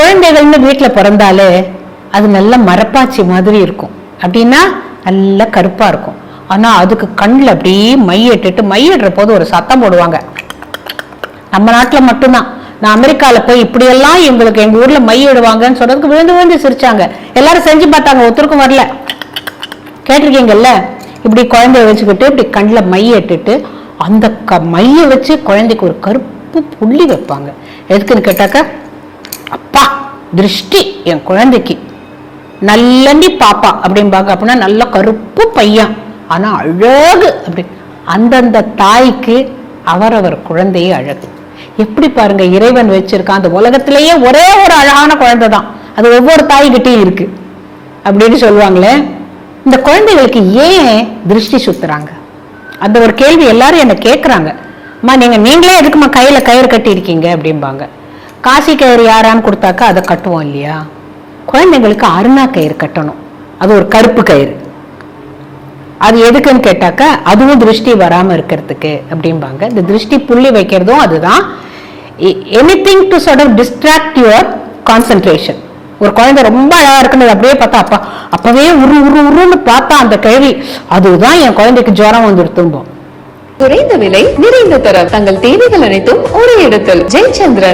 குழந்தைகள்னு வீட்டுல பிறந்தாலே அது நல்ல மரப்பாச்சி மாதிரி இருக்கும். அப்படின்னா நல்ல கருப்பா இருக்கும். ஆனா அதுக்கு கண்ணுல அப்படியே மையிட்டுட்டு மையிடுற போது ஒரு சத்தம் போடுவாங்க. நம்ம நாட்டுல மட்டும்தான். நான் அமெரிக்காவில் போய் இப்படியெல்லாம் இவங்களுக்கு எங்க ஊர்ல மையிடுவாங்கன்னு சொன்னதுக்கு விழுந்து விழுந்து சிரிச்சாங்க. எல்லாரும் செஞ்சு பார்த்தாங்க ஒருத்தருக்கும் வரல. கேட்டிருக்கீங்கல்ல? இப்படி குழந்தைய வச்சுக்கிட்டு இப்படி கண்ணில் மையிட்டுட்டு அந்த க மைய வச்சு குழந்தைக்கு ஒரு கருப்பு புள்ளி வைப்பாங்க. எதுக்குன்னு கேட்டாக்க திருஷ்டி என் குழந்தைக்கு. நல்லண்டி பாப்பா அப்படிம்பாங்க. அப்படின்னா நல்ல கருப்பு பையன். ஆனால் அழகு அப்படி. அந்தந்த தாய்க்கு அவரவர் குழந்தையே அழகு. எப்படி பாருங்க இறைவன் வச்சிருக்கான். அந்த உலகத்திலேயே ஒரே ஒரு அழகான குழந்தை தான் அது ஒவ்வொரு தாய்கிட்டையும் இருக்கு. அப்படின்னு சொல்லுவாங்களே. இந்த குழந்தைகளுக்கு ஏன் திருஷ்டி சுத்துறாங்க? அந்த ஒரு கேள்வி எல்லாரும் என்னை கேட்குறாங்க அம்மா நீங்கள் நீங்களே எதுக்குமா கையில் கயிறு கட்டியிருக்கீங்க? அப்படிம்பாங்க. காசி கயிறு யாரான்னு கொடுத்தாக்கா அதை கட்டுவோம் இல்லையா? குழந்தைங்களுக்கு அருணா கயிறு கட்டணும். அது ஒரு கருப்பு கயிறு. அது எதுக்குன்னு கேட்டாக்கா அதுவும் திருஷ்டி வராம இருக்கிறதுக்கு அப்படிம்பாங்க. இந்த திருஷ்டி புள்ளி வைக்கிறதும் அதுதான். Anything to sort distract distract your ஒரு குழந்தை ரொம்ப அழகா இருக்குன்னு அப்படியே பார்த்தா அப்பா அப்பவே உரு உரு உருன்னு பார்த்தா அந்த கேள்வி அதுதான் என் குழந்தைக்கு ஜுரம் வந்துருத்தும்போம் குறைந்த விலை நிறைந்த தரம். தங்கள் தேவைகள் அனைத்தும் ஒரே இடத்தில். ஜெயச்சந்திரன்.